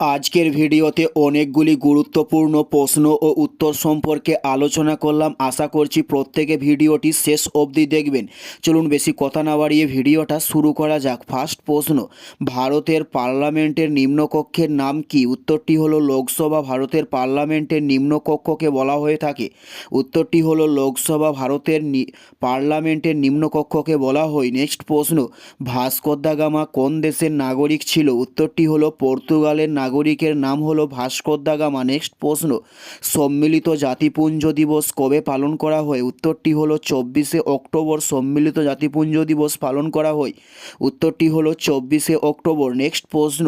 আজকের ভিডিওতে অনেকগুলি গুরুত্বপূর্ণ প্রশ্ন ও উত্তর সম্পর্কে আলোচনা করলাম। আশা করছি প্রত্যেকে ভিডিওটি শেষ অবধি দেখবেন। চলুন বেশি কথা না বাড়িয়ে ভিডিওটা শুরু করা যাক। ফার্স্ট প্রশ্ন, ভারতের পার্লামেন্টের নিম্নকক্ষের নাম কি? উত্তরটি হলো লোকসভা। ভারতের পার্লামেন্টের নিম্নকক্ষকে বলা হয়ে থাকে। উত্তরটি হলো লোকসভা। ভারতের পার্লামেন্টের নিম্নকক্ষকে বলা হয়। নেক্সট প্রশ্ন, ভাস্কর দা গামা কোন দেশের নাগরিক ছিল? উত্তরটি হলো পর্তুগালের নাগরিকের নাম হলো ভাস্কর দা গামা। নেক্সট প্রশ্ন। সম্মিলিত জাতিপুঞ্জ দিবস কবে পালন করা হয়? উত্তরটি হলো চব্বিশে অক্টোবর। সম্মিলিত জাতিপুঞ্জ দিবস পালন করা হয়। উত্তরটি হলো চব্বিশে অক্টোবর। নেক্সট প্রশ্ন।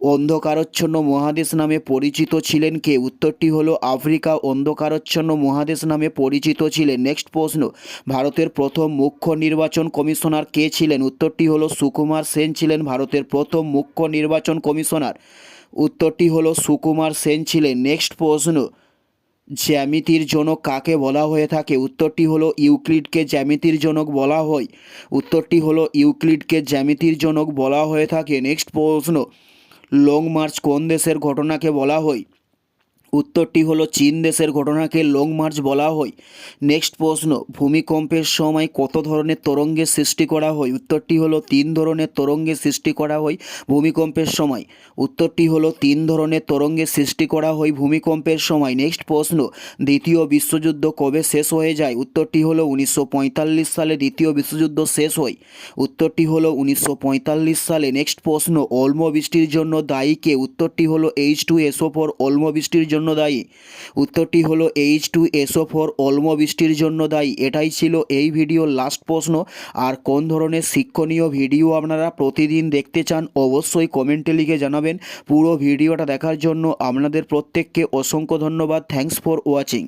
অন্ধকারচ্ছন্ন মহাদেশ নামে পরিচিত ছিলেন কে? উত্তরটি হলো আফ্রিকা। অন্ধকারচ্ছন্ন মহাদেশ নামে পরিচিত ছিলেন। নেক্সট প্রশ্ন। ভারতের প্রথম মুখ্য নির্বাচন কমিশনার কে ছিলেন? উত্তরটি হলো সুকুমার সেন ছিলেন ভারতের প্রথম মুখ্য নির্বাচন কমিশনার। উত্তরটি হলো সুকুমার সেন ছিলেন। নেক্সট প্রশ্ন। জ্যামিতির জনক কাকে বলা হয়ে থাকে? উত্তরটি হলো ইউক্লিডকে জ্যামিতির জনক বলা হয়। উত্তরটি হলো ইউক্লিডকে জ্যামিতির জনক বলা হয়ে থাকে। নেক্সট প্রশ্ন। লং মার্চ কোন দেশের ঘটনাকে বলা হয়? উত্তরটি হলো চীন দেশের ঘটনাকে লং মার্চ বলা হয়। নেক্সট প্রশ্ন, ভূমিকম্পের সময় কত ধরনের তরঙ্গের সৃষ্টি করা হয়? উত্তরটি হলো তিন ধরনের তরঙ্গের সৃষ্টি করা হয় ভূমিকম্পের সময়। উত্তরটি হলো তিন ধরনের তরঙ্গের সৃষ্টি করা হয় ভূমিকম্পের সময়। নেক্সট প্রশ্ন, দ্বিতীয় বিশ্বযুদ্ধ কবে শেষ হয়ে যায়? উত্তরটি হলো উনিশশো পঁয়তাল্লিশ সালে দ্বিতীয় বিশ্বযুদ্ধ শেষ হয়। উত্তরটি হলো উনিশশো পঁয়তাল্লিশ সালে। নেক্সট প্রশ্ন অল্ম বৃষ্টির জন্য দায়ী কে? উত্তরটি হলো এইচ টু এসও ফর অল্ম বৃষ্টির জন্য দায়ী উত্তরটি হলো এইচ টু এসও ফোর বৃষ্টির জন্য দায়ী এটাই ছিল এই ভিডিওর লাস্ট প্রশ্ন। আর কোন ধরনের শিক্ষণীয় ভিডিও আপনারা প্রতিদিন দেখতে চান অবশ্যই কমেন্টে লিখে জানাবেন। পুরো ভিডিওটা দেখার জন্য আপনাদের প্রত্যেককে অসংখ্য ধন্যবাদ। Thanks for watching